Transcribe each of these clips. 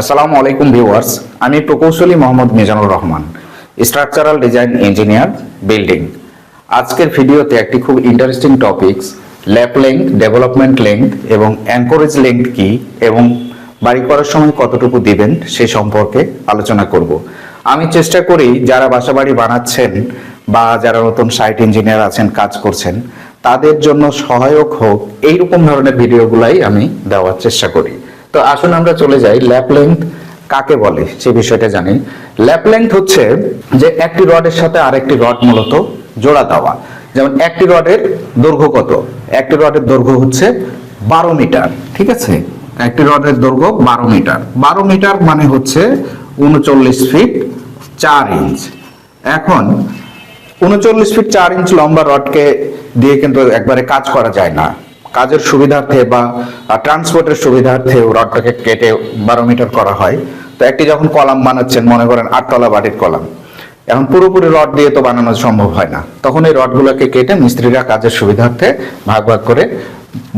আসসালামু আলাইকুম ভিউয়ার্স, আমি প্রকৌশলী Mohammad Mizanur Rahman structural design engineer building আজকের ভিডিওতে একটি খুব interesting topics lap length development length এবং অ্যাঙ্করেজ লেংথ কি এবং বাড়ি করার সময় কতটুকু দিবেন সে সম্পর্কে আলোচনা করব। আমি চেষ্টা করি যারা বাসাবাড়ি বানাচ্ছেন বা যারা নতুন সাইট ইঞ্জিনিয়ার আছেন, কাজ করছেন, তাদের জন্য সহায়ক হোক, এইরকম ধরনের ভিডিওগুলাই আমি দেওয়ার চেষ্টা করি। তো আসুন আমরা চলে যাই ল্যাপ লেংথ কাকে বলে, সে বিষয়টা জানি। ল্যাপ লেংথ হচ্ছে যে একটি রডের সাথে আরেকটি রড মূলত জোড়া দেওয়া। যেমন একটি রডের দৈর্ঘ্য কত? একটি রডের দৈর্ঘ্য হচ্ছে বারো মিটার, ঠিক আছে? একটি রডের দৈর্ঘ্য বারো মিটার। বারো মিটার মানে হচ্ছে উনচল্লিশ ফিট চার ইঞ্চ। এখন, উনচল্লিশ ফিট চার ইঞ্চ লম্বা রডকে দিয়ে কিন্তু একবারে কাজ করা যায় না। কাজের সুবিধার্থে বা ট্রান্সপোর্টের সুবিধার্থে রডটাকে কেটে বারো মিটার করা হয়। তো একটি যখন কলাম বানাচ্ছেন, মনে করেন আটতলা বাড়ির কলাম, এখন পুরোপুরি রড দিয়ে তো বানানো সম্ভব হয় না। তখন এই রডগুলোকে কেটে মিস্ত্রিরা কাজের সুবিধার্থে ভাগ ভাগ করে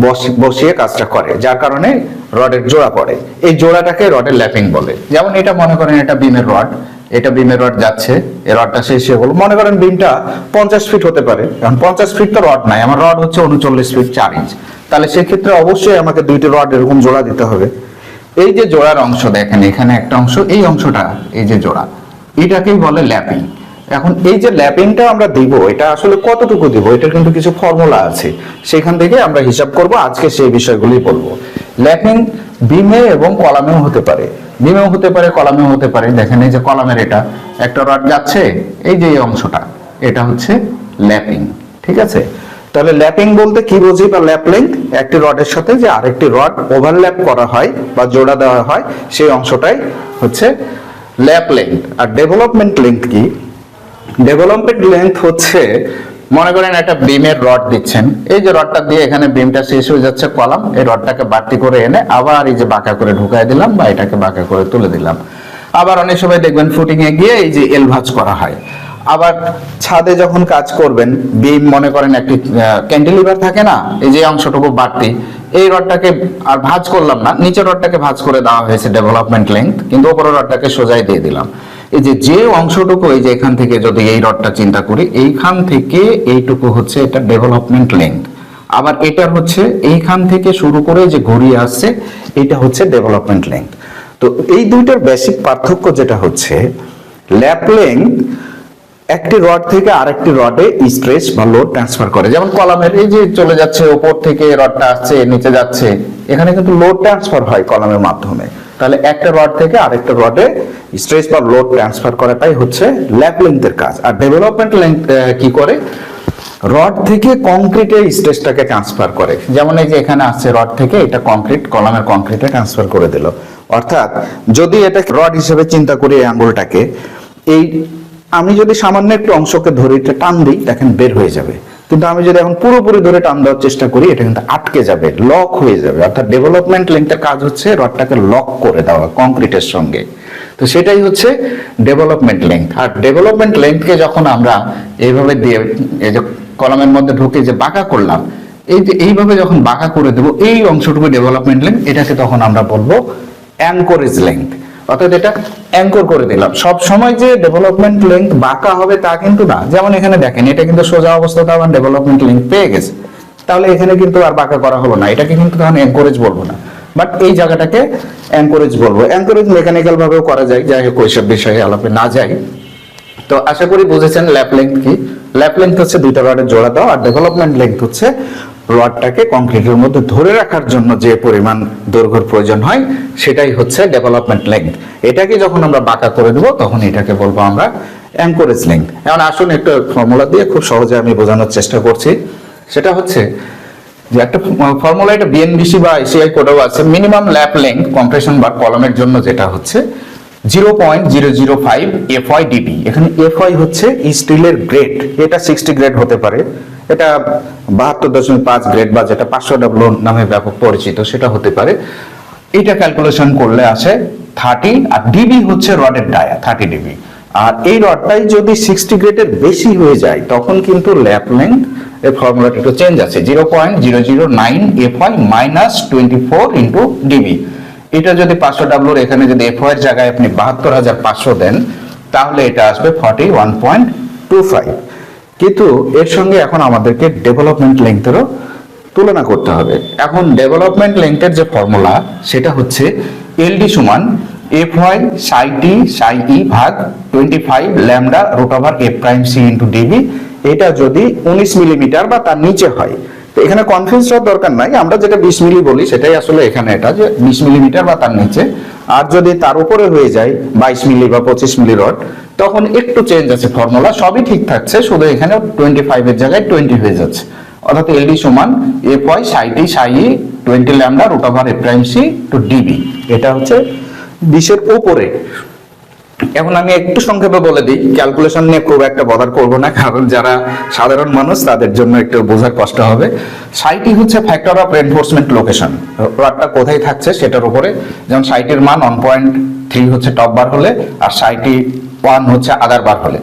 বস- বসিয়ে কাজটা করে, যার কারণে রডের জোড়া পড়ে। এই জোড়াটাকে রডের ল্যাপিং বলে। যেমন এটা মনে করেন এটা বিমের রড এটা বিমের রড যাচ্ছে এই রডটা শেষ হয়ে গেলো। মনে করেন বিমটা পঞ্চাশ ফিট হতে পারে, কারণ পঞ্চাশ ফিট তো রড নাই, আমার রড হচ্ছে উনচল্লিশ ফিট চার ইঞ্চ তাহলে সেক্ষেত্রে অবশ্যই আমাকে দুইটি রড এরকম জোড়া দিতে হবে। এই যে জোড়ার অংশ দেখেন, এখানে একটা অংশ, এই অংশটা, এই যে জোড়া, এটাকেই বলে ল্যাপিং এখন এই যে ল্যাপিংটা আমরা দিব, এটা আসলে কতটুকু দিব, এটার কিন্তু কিছু ফর্মুলা আছে। সেখান থেকে আমরা হিসাব করব, আজকে সেই বিষয়গুলি বলব। ল্যাপিং বিমে এবং কলামেও হতে পারে। বিমেও হতে পারে, কলামেও হতে পারে। দেখেন এই যে কলামের এটা, একটা রড যাচ্ছে, এই যে অংশটা, এটা হচ্ছে ল্যাপিং, ঠিক আছে? তাহলে ল্যাপিং বলতে কি বুঝি বা ল্যাপ লেংথ একটি রডের সাথে যে আরেকটি রড ওভারল্যাপ করা হয় বা জোড়া দেওয়া হয়, সেই অংশটাই হচ্ছে ল্যাপ লেংথ আর ডেভেলপমেন্ট লেংথ কি? ডেভেলপমেন্ট লেন্থ হচ্ছে মনে করেন একটা বিমের রড দিচ্ছেন। এই যে রডটা দিয়ে এখানে বিমটা শেষ হয়ে যাচ্ছে কলাম, এই রডটাকে বাড়তি করে এনে আবার এই যে বাঁকা করে ঢুকাই দিলাম বা এটাকে বাঁকা করে তুলে দিলাম। আবার অনেক সময় দেখবেন ফুটিং এ গিয়ে এই যে এল ভাঁজ করা হয়। আবার ছাদে যখন কাজ করবেন, বিম মনে করেন একটি ক্যান্টিলিভার থাকে না, এই যে অংশটুকু বাড়তি, এই রডটাকে আর ভাঁজ করলাম না, নিচের রডটাকে ভাঁজ করে দেওয়া হয়েছে ডেভেলপমেন্ট লেন্থ কিন্তু ওপরের রডটাকে সোজাই দিয়ে দিলাম। এই যে যে অংশটুকু এই যে এখান থেকে যদি এই রডটা চিন্তা করি, এইখান থেকে এইটুকু হচ্ছে এটা ডেভেলপমেন্ট লেন্থ আবার এটার হচ্ছে এইখান থেকে শুরু করে যে ঘুরিয়ে আসছে, এটা হচ্ছে ডেভেলপমেন্ট লেন্থ তো এই দুইটার বেসিক পার্থক্য যেটা হচ্ছে ল্যাপ লেন্থ একটি রড থেকে আরেকটি রডে স্ট্রেস বা লোড ট্রান্সফার করে। যেমন কলামের এই যে চলে যাচ্ছে উপর থেকে রডটা আসছে, নিচে যাচ্ছে, এখানে কিন্তু লোড ট্রান্সফার হয় কলামের মাধ্যমে। তাহলে একটা রড থেকে আরেকটা রডে স্ট্রেস বা লোড ট্রান্সফার করাটাই হচ্ছে ল্যাপ লেন্থের কাজ। আর ডেভেলপমেন্ট লেন্থ কি করে? রড থেকে কংক্রিটে স্ট্রেসটাকে ট্রান্সফার করে। যেমন এই যে এখানে আসছে রড থেকে, এটা কংক্রিট কলামের কংক্রিটে ট্রান্সফার করে দিল। অর্থাৎ যদি এটা রড হিসেবে চিন্তা করি এই আঙ্গুলটাকে, এই আমি যদি সামান্য একটু অংশকে ধরে টান দিই, দেখেন বের হয়ে যাবে। কিন্তু আমি যদি এখন পুরোপুরি ধরে টান দেওয়ার চেষ্টা করি, এটা কিন্তু আটকে যাবে লক হয়ে যাবে। অর্থাৎ ডেভেলপমেন্ট লেন্থের কাজ হচ্ছে রডটাকে লক করে দেওয়া কংক্রিটের সঙ্গে। তো সেটাই হচ্ছে ডেভেলপমেন্ট লেন্থ আর ডেভেলপমেন্ট লেন্থকে যখন আমরা এইভাবে দিয়ে, এই যে কলমের মধ্যে ঢুকে যে বাঁকা করলাম, এই যে এইভাবে যখন বাঁকা করে দেবো, এই অংশটুকু ডেভেলপমেন্ট লেন্থ এটাকে তখন আমরা বলব অ্যাঙ্করেজ লেন্থ অর্থাৎ এটা অ্যাঙ্কর করে দিলাম। সব সময় যে ডেভেলপমেন্ট লেন্থ বাঁকা হবে তা কিন্তু না। যেমন এখানে দেখেন, এটা কিন্তু সোজা অবস্থাতে আমার ডেভেলপমেন্ট লেন্থ পেয়ে গেছে। তাহলে এখানে কিন্তু আর বাঁকা করা হলো না। এটাকে কিন্তু তখন এনকরেজ বলব না। বাট এই জায়গাটাকে এনকরেজ বলব। এনকরেজ মেকানিক্যাল ভাবেও করা যায়, যাই হোক ওইসব বিষয়ে আলাপে না যাই। তো আশা করি বুঝেছেন ল্যাপ লেন্থ কি? ল্যাপ লেন্থ হচ্ছে দুইটা রডের জোড়া দাও আর ডেভেলপমেন্ট লেন্থ হচ্ছে রডটাকে কংক্রিটের মধ্যে ধরে রাখার জন্য যে পরিমাণ দৈর্ঘ্যের প্রয়োজন হয়, সেটাই হচ্ছে ডেভেলপমেন্ট লেন্থ এটাকে যখন আমরা বাঁকা করে দেবো তখন এটাকে বলব আমরা অ্যাঙ্করেজ লেন্থ এখন আসুন একটু ফর্মুলা দিয়ে খুব সহজে আমি বোঝানোর চেষ্টা করছি। সেটা হচ্ছে যে একটা ফর্মুলা এটা বিএনবিসি বা এসিআই কোডেও আছে। মিনিমাম ল্যাপ লেন্থ কম্প্রেশন বা কলমের জন্য যেটা হচ্ছে zero point zero zero five F Y d b এখানে এফ ওয়াই হচ্ছে স্টিলের গ্রেড এটা সিক্সটি গ্রেড হতে পারে। এটা বাহাত্তর দশমিক পাঁচ গ্রেড বা যেটা পাঁচশো ডাব্লু নামে ব্যাপক পরিচিত, সেটা হতে পারে। এটা ক্যালকুলেশন করলে আসে থার্টি আর ডিবি হচ্ছে রডের ডায়া থার্টি ডিবি আর এই রডটাই যদি সিক্সটি গ্রেডের বেশি হয়ে যায়, তখন কিন্তু ল্যাপ লেন্থ এর ফর্মুলাটা একটু চেঞ্জ আছে। Zero point zero zero nine F Y minus twenty four into d b এটা যদি পাঁচশো ডাব্লুর এখানে যদি এফ এর জায়গায় আপনি বাহাত্তর হাজার পাঁচশো দেন, তাহলে এটা আসবে forty one point two five কিন্তু এর সঙ্গে এখন আমাদেরকে ডেভেলপমেন্ট লেন্থেরও তুলনা করতে হবে। এখন ডেভেলপমেন্ট লেন্থের যে ফর্মুলা সেটা হচ্ছে এলডি সমান এফ ওয়াই সাই টি সাই ই ভাগ twenty five lambda root over F prime C into d b এটা যদি উনিশ মিলিমিটার বা তার নিচে হয়। তো এখানে কনফিউজ হওয়ার দরকার নাই। আমরা যেটা বিশ মিলি বলি, সেটাই আসলে এখানে এটা যে বিশ মিলিমিটার বা তার নিচে। আর যদি তার উপরে হয়ে যায় বাইশ মিলি বা পঁচিশ মিলি রড, তখন একটু চেঞ্জ আছে ফর্মুলা সবই ঠিক থাকছে, শুধু এখানে টোয়েন্টি ফাইভের জায়গায় টোয়েন্টি হয়ে যাচ্ছে। অর্থাৎ এলডি সমান F Y psi t psi twenty lambda root over F prime C to d b এটা হচ্ছে বিশের উপরে। এখন আমি একটু সংক্ষেপে বলে দিই ক্যালকুলেশন নিয়ে খুব একটা বদার করব না, কারণ যারা সাধারণ মানুষ, তাদের জন্য একটু বোঝার কষ্ট হবে। সাইটি হচ্ছে ফ্যাক্টর অফ এনফোর্সমেন্ট লোকেশন রডটা কোথায় থাকছে সেটার উপরে। যেমন সাইটের মান ওয়ান পয়েন্ট থ্রি হচ্ছে টপ বার হলে, আর সাইটি ওয়ান হচ্ছে আদার বার হলে।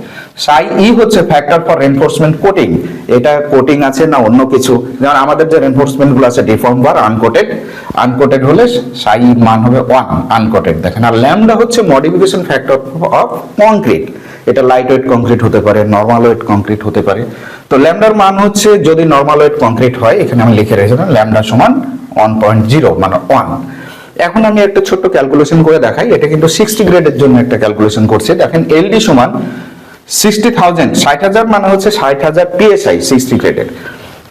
সাই ই হচ্ছে ফ্যাক্টর ফর রেনফোর্সমেন্ট কোটিং এটা কোটিং আছে না অন্য কিছু? যেমন আমাদের যে রেনফোর্সমেন্টগুলো আছে ডিফর্ম বার আনকোটেড আনকোটেড হলে সাই ই মান হবে ওয়ান আনকোটেড দেখেন, আর ল্যামডা হচ্ছে মডিফিকেশন ফ্যাক্টর অফ কংক্রিট এটা লাইট ওয়েট কংক্রিট হতে পারে নর্মাল ওয়েট কংক্রিট হতে পারে। তো ল্যামডার মান হচ্ছে যদি নর্মাল ওয়েট কংক্রিট হয়, এখানে আমি লিখে রেখেছিলাম ল্যামডা সমান ওয়ান পয়েন্ট জিরো মানে ওয়ান এখন আমি একটা ছোট্ট ক্যালকুলেশন করে দেখাই। এটা কিন্তু সিক্সটি গ্রেডের জন্য একটা ক্যালকুলেশন করছে। দেখেন এলডি সমান সিক্সটি থাউজেন্ড ষাট হাজার মানে হচ্ছে ষাট হাজার পিএসআই সিক্সটি গ্রেডের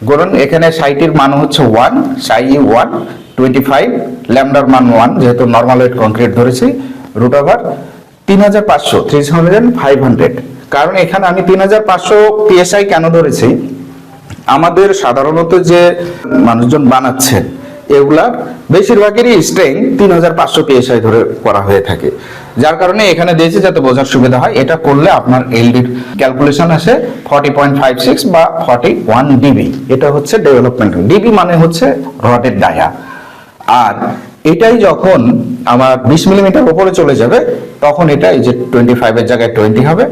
ধরুন, এখানে সাইটির মান হচ্ছে ওয়ান সাই ওয়ান টোয়েন্টি ফাইভ ল্যামডার মান ওয়ান যেহেতু নর্মাল ওয়েট কংক্রিট ধরেছি রুট ওভার তিন হাজার পাঁচশো থ্রি হান্ড্রেড ফাইভ হান্ড্রেড কারণ এখানে আমি তিন হাজার পাঁচশো পিএসআই কেন ধরেছি? আমাদের সাধারণত যে মানুষজন বানাচ্ছে এগুলার বেশিরভাগেরই স্ট্রেং তিন হাজার পাঁচশো পিএসআই ধরে করা হয়ে থাকে। যার কারণে এখানে দিয়েছে যাতে বোঝার সুবিধা হয়, এটা করলে আপনার এলডির ক্যালকুলেশন আসে ফর্টি পয়েন্ট ফাইভ সিক্স বা ফর্টি ওয়ান ডিবি এটা হচ্ছে ডেভেলপমেন্ট ডিবি মানে হচ্ছে রডের ডায়া আর এটাই যখন আমার বিশ মিলিমিটার উপরে চলে যাবে, তখন এটা এই যে টোয়েন্টি ফাইভের জায়গায় টোয়েন্টি হবে।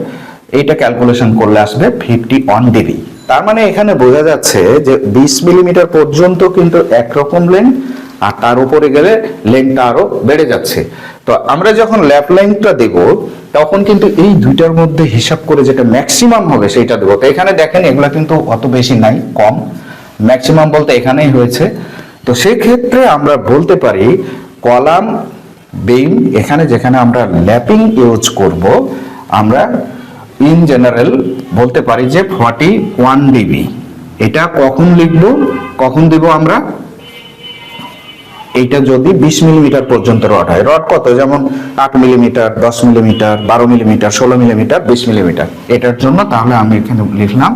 এইটা ক্যালকুলেশন করলে আসবে ফিফটি ওয়ান ডিবি তার মানে এখানে বোঝা যাচ্ছে যে বিশ মিলিমিটার পর্যন্ত কিন্তু একরকম লেন্থ আর তার উপরে গেলে লেন্থটা আরও বেড়ে যাচ্ছে। তো আমরা যখন ল্যাপ লেন্থটা দেব, তখন কিন্তু এই দুইটার মধ্যে হিসাব করে যেটা ম্যাক্সিমাম হবে সেটা দেবো। তো এখানে দেখেন, এগুলা কিন্তু অত বেশি নাই, কম। ম্যাক্সিমাম বলতে এখানেই হয়েছে। তো সেক্ষেত্রে আমরা বলতে পারি, কলাম বেইম এখানে যেখানে আমরা ল্যাপিং ইউজ করব, আমরা ইন জেনারেল বলতে পারি যে ফর্টি ওয়ান ডিবি এটা কখন লিখব, কখন দিব আমরা? এইটা যদি বিশ মিলিমিটার পর্যন্ত রড হয়। রড কত? যেমন আট মিলিমিটার দশ মিলিমিটার বারো মিলিমিটার ষোলো মিলিমিটার বিশ মিলিমিটার এটার জন্য তাহলে আমি এখানে লিখলাম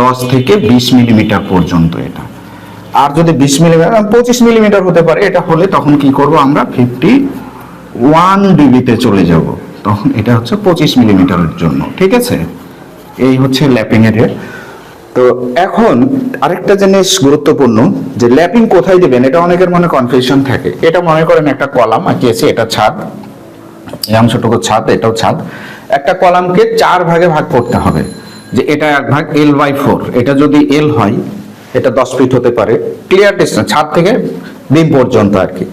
দশ থেকে বিশ মিলিমিটার পর্যন্ত এটা। আর যদি বিশ মিলিমিটার পঁচিশ মিলিমিটার হতে পারে, এটা হলে তখন কি করব আমরা? ফিফটি ওয়ান ডিবিতে চলে যাব। তখন এটা হচ্ছে পঁচিশ মিলিমিটারের জন্য, ঠিক আছে? এই হচ্ছে ল্যাপিং এর তো এখন আরেকটা জিনিস গুরুত্বপূর্ণ, যে ল্যাপিং কোথায় দিবেন, এটা অনেকের মনে কনফিউশন থাকে। এটা মনে করেন একটা কলাম আঁকিয়েছে, এটা ছাদ। এই অংশটুকু ছাদ, এটাও ছাদ। একটা কলামকে চার ভাগে ভাগ করতে হবে, যে এটা এক ভাগ এল বাই ফোর এটা যদি এল হয়, এটা দশ ফিট হতে পারে। ক্লিয়ার ডিস্টেন্স ছাদ থেকে বিম পর্যন্ত আর কি।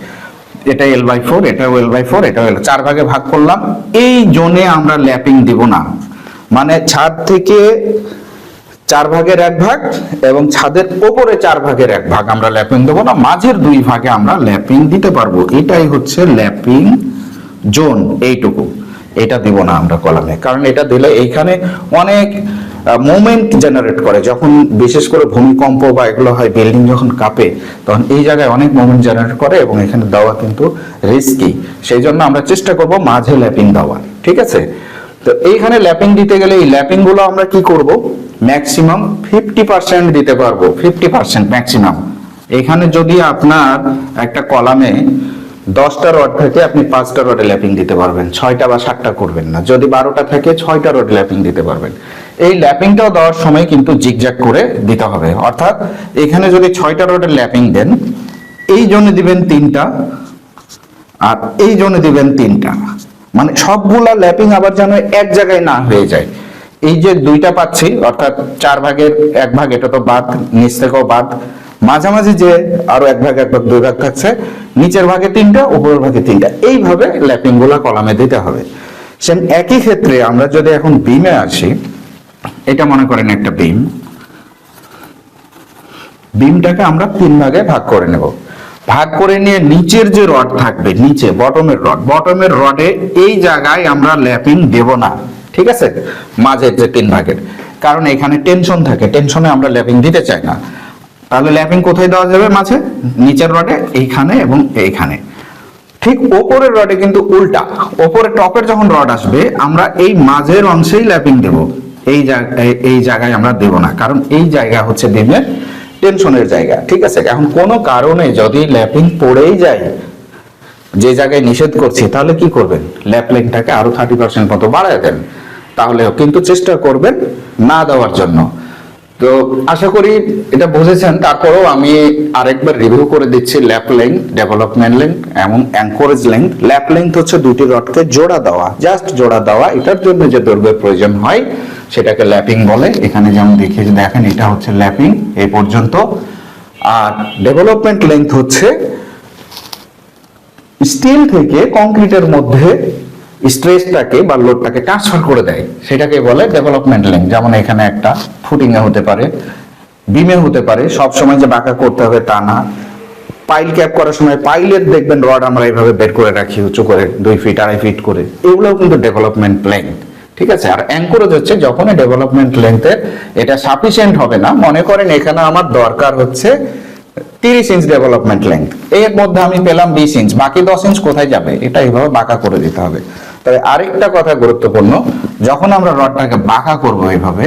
এটা এল বাই ফোর এটাও এল বাই ফোর এটাও এল চার ভাগে ভাগ করলাম। এই জোনে আমরা ল্যাপিং দিব না। মানে ছাদ থেকে চার ভাগের এক ভাগ এবং ছাদের ওপরে চার ভাগের এক ভাগ আমরা ল্যাপিং দেবো না। মাঝের দুই ভাগে আমরা ল্যাপিং দিতে পারব। এটাই হচ্ছে ল্যাপিং জোন। এইটুকু। এটা দিব না আমরা কলামে। কারণ এটা দিলে এইখানে অনেক মোমেন্ট জেনারেট করে। যখন বিশেষ করে ভূমিকম্প বা এগুলো হয় বিল্ডিং যখন কাঁপে, তখন এই জায়গায় অনেক মোমেন্ট জেনারেট করে এবং এখানে দেওয়া কিন্তু রিস্কি সেই জন্য আমরা চেষ্টা করব মাঝে ল্যাপিং দেওয়ার, ঠিক আছে? তো এইখানে ল্যাপিং দিতে গেলে এই ল্যাপিংগুলো আমরা কি করব? ম্যাক্সিমাম ফিফটি পার্সেন্ট দিতে পারব ফিফটি পার্সেন্ট ম্যাক্সিমাম এখানে যদি আপনার একটা কলামে দশটা রড থাকে, আপনি পাঁচটা রডে ল্যাপিং দিতে পারবেন, ছয়টা বা সাতটা করবেন না। যদি বারোটা থাকে, ছয়টা রড ল্যাপিং দিতে পারবেন। এই ল্যাপিংটাও দেওয়ার সময় কিন্তু জিগজ্যাগ করে দিতে হবে। অর্থাৎ এখানে যদি ছয়টা রডের ল্যাপিং দেন, এই জন্য দিবেন তিনটা আর এই জন্য দিবেন তিনটা। মানে সবগুলা ল্যাপিং আবার যেন এক জায়গায় না হয়ে যায়। এই যে দুইটা পাচ্ছি, অর্থাৎ চার ভাগের এক ভাগ, এটা তো বাদ, নিচ থেকেও বাদ। মাঝামাঝি যে আরও এক ভাগ এক ভাগ, দুই ভাগ থাকছে, নিচের ভাগে তিনটা, উপরের ভাগে তিনটা। এইভাবে ল্যাপিংগুলা কলামে দিতে হবে। সেম একই ক্ষেত্রে আমরা যদি এখন বিমে আসি এটা মনে করেন একটা বিম। বিমটাকে আমরা তিন ভাগে ভাগ করে নেব। ভাগ করে নিয়ে নিচের যে রড থাকবে, নিচে, বটমের রড। বটমের রডে এই জায়গায় আমরা ল্যাপিং দেব না, ঠিক আছে? মাঝের যে তিন ভাগের। কারণ এখানে টেনশন থাকে, টেনশনে আমরা ল্যাপিং দিতে চাই না। তাহলে ল্যাপিং কোথায় দেওয়া যাবে? মাঝে, নিচের রডে, এইখানে এবং এইখানে। ঠিক ওপরের রডে কিন্তু উল্টা। ওপরে টপের যখন রড আসবে, আমরা এই মাঝের অংশেই ল্যাপিং দেব। এই এই জায়গায় আমরা দেব না। কারণ এই জায়গা হচ্ছে ডিমের টেনশনের জায়গা, ঠিক আছে? এখন কোনো কারণে যদি ল্যাপিং পড়েই যায়, যে জায়গায় নিষেধ করছি, তাহলে কি করবেন? ল্যাপলিংটাকে আরও থার্টি পার্সেন্ট মতো বাড়ায় দেন। তাহলে কিন্তু চেষ্টা করবেন না দেওয়ার জন্য। তো আশা করি এটা বুঝেছেন। তারপরেও আমি আরেকবার রিভিউ করে দিচ্ছি ল্যাপ লেন্থ ডেভেলপমেন্ট লেন্থ এবং অ্যাঙ্করেজ লেন্থ ল্যাপ লেন্থ হচ্ছে দুটি রডকে জোড়া দেওয়া। জাস্ট জোড়া দেওয়া, এটার জন্য যে দৈর্ঘ্যের প্রয়োজন হয়, সেটাকে ল্যাপিং বলে। এখানে যেমন দেখিয়ে দেখেন, এটা হচ্ছে ল্যাপিং এই পর্যন্ত। আর ডেভেলপমেন্ট লেন্থ হচ্ছে স্টিল থেকে কংক্রিটের মধ্যে স্ট্রেসটাকে বা লোডটাকে ট্রান্সফার করে দেয়। সেটাকে বলে ডেভেলপমেন্ট লিঙ্ক যেমন এখানে একটা ফুটিং এ হতে পারে বিমে হতে পারে, সব সময় যে বাঁকা করতে হবে তা না। পাইল ক্যাপ করার সময় পাইলের দেখবেন রড আমরা এইভাবে বের করে রাখি, উঁচু করে, দুই ফিট আড়াই ফিট করে। এগুলোও কিন্তু ডেভেলপমেন্ট লেন্থ ঠিক আছে? আর অ্যাঙ্করেজ হচ্ছে যখনই ডেভেলপমেন্ট লেন্থের এটা সাফিসিয়েন্ট হবে না, মনে করেন এখানে আমার দরকার হচ্ছে তিরিশ ইঞ্চ ডেভেলপমেন্ট লেন্থ এর মধ্যে আমি পেলাম বিশ ইঞ্চ বাকি দশ ইঞ্চ কোথায় যাবে? এটা এইভাবে বাঁকা করে দিতে হবে। তবে আরেকটা কথা গুরুত্বপূর্ণ, যখন আমরা রডটাকে বাঁকা করব এইভাবে,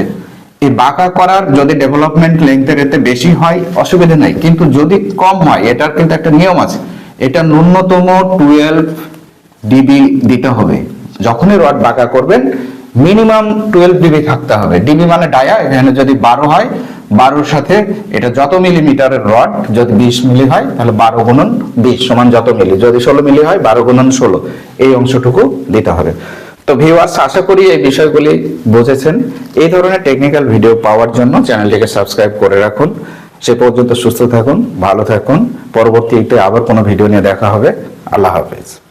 এই বাঁকা করার যদি ডেভেলপমেন্ট লেন্থের এতে বেশি হয়, অসুবিধা নাই। কিন্তু যদি কম হয়, এটার কিন্তু একটা নিয়ম আছে, এটা ন্যূনতম টুয়েলভ ডিবি দিতে হবে। যখনই রড বাঁকা করবেন মিনিমাম টুয়েলভ ডিবি থাকতে হবে। ডিবি মানে ডায়া, এখানে যদি বারো হয়, বারোর সাথে এটা যত মিলিমিটারের রড যদি বিশ মিলি হয়, তাহলে বারো গুণন বিশ সমান যত মিলি। যদি ষোলো মিলি হয়, বারো গুণন ষোলো। এই অংশটুকু দিতে হবে। তো ভিউয়ার্স আশা করি এই বিষয়গুলি বুঝেছেন। এই ধরনের টেকনিক্যাল ভিডিও পাওয়ার জন্য চ্যানেলটিকে সাবস্ক্রাইব করে রাখুন। সে পর্যন্ত সুস্থ থাকুন, ভালো থাকুন। পরবর্তীতে আবার কোনো ভিডিও নিয়ে দেখা হবে। আল্লাহ হাফেজ।